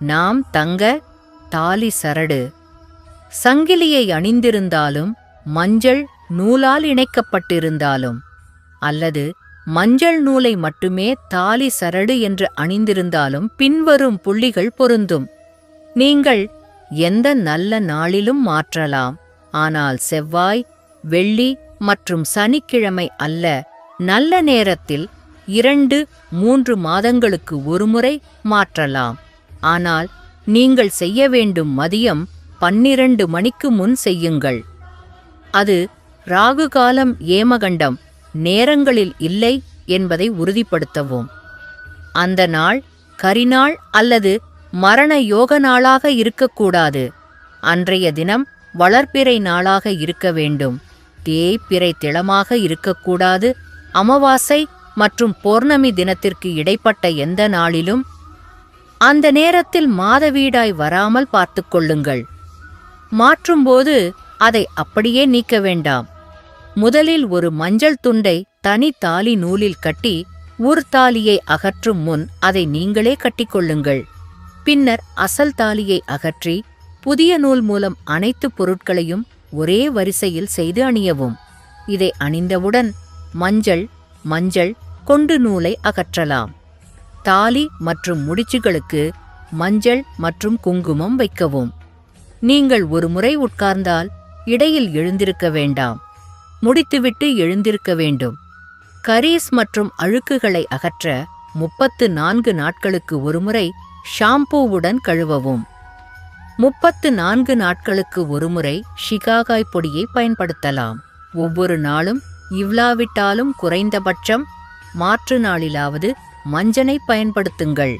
நாம் தங்க தாலி சரடு. சங்கிலியை அணிந்திருந்தாலும் மஞ்சள் நூலால் இணைக்கப்பட்டிருந்தாலும் அல்லது மஞ்சள் நூலை மட்டுமே தாலி சரடு என்று அணிந்திருந்தாலும் பின்வரும் புள்ளிகள் பொருந்தும். நீங்கள் எந்த நல்ல நாளிலும் மாற்றலாம். ஆனால் செவ்வாய் வெள்ளி மற்றும் சனிக்கிழமை அல்ல நல்ல நேரத்தில் இரண்டு மூன்று மாதங்களுக்கு ஒருமுறை மாற்றலாம். ஆனால் நீங்கள் செய்ய வேண்டும் மதியம் பன்னிரண்டு மணிக்கு முன் செய்யுங்கள். அது ராகு காலம் ஏமகண்டம் நேரங்களில் இல்லை என்பதை உறுதிப்படுத்தவும். அந்த நாள் கரிநாள் அல்லது மரண யோக நாளாக இருக்கக்கூடாது. அன்றைய தினம் வளர்ப்பிறை நாளாக இருக்க வேண்டும். தேய்பிறை திளமாக இருக்கக்கூடாது. அமாவாசை மற்றும் பௌர்ணமி தினத்திற்கு இடைப்பட்ட எந்த நாளிலும் அந்த நேரத்தில் மாதவீடாய் வராமல் பார்த்து கொள்ளுங்கள். மாற்றும்போது அதை அப்படியே நீக்க வேண்டாம். முதலில் ஒரு மஞ்சள் துண்டை தனி தாலி நூலில் கட்டி ஒரு தாலியை அகற்றும் முன் அதை நீங்களே கட்டிக்கொள்ளுங்கள் பின்னர் அசல் தாலியை அகற்றி புதிய நூல் மூலம் அனைத்து பொருட்களையும் ஒரே வரிசையில் செய்து அணியவும். இதை அணிந்தவுடன் மஞ்சள் மஞ்சள் கொண்டு நூலை அகற்றலாம். தாலி மற்றும் முடிச்சுகளுக்கு மஞ்சள் மற்றும் குங்குமம் வைக்கவும். நீங்கள் ஒரு முறை உட்கார்ந்தால் இடையில் எழுந்திருக்க வேண்டாம். முடித்துவிட்டு எழுந்திருக்க வேண்டும். கரீஸ் மற்றும் அழுக்குகளை அகற்ற முப்பத்து நான்கு நாட்களுக்கு ஒருமுறை ஷாம்பூவுடன் கழுவவும். முப்பத்து நான்கு நாட்களுக்கு ஒருமுறை ஷிகாகாய் பொடியை பயன்படுத்தலாம். ஒவ்வொரு நாளும் இவ்லாவிட்டாலும் குறைந்தபட்சம் மாற்று நாளிலாவது மஞ்சனை பயன்படுத்துங்கள்.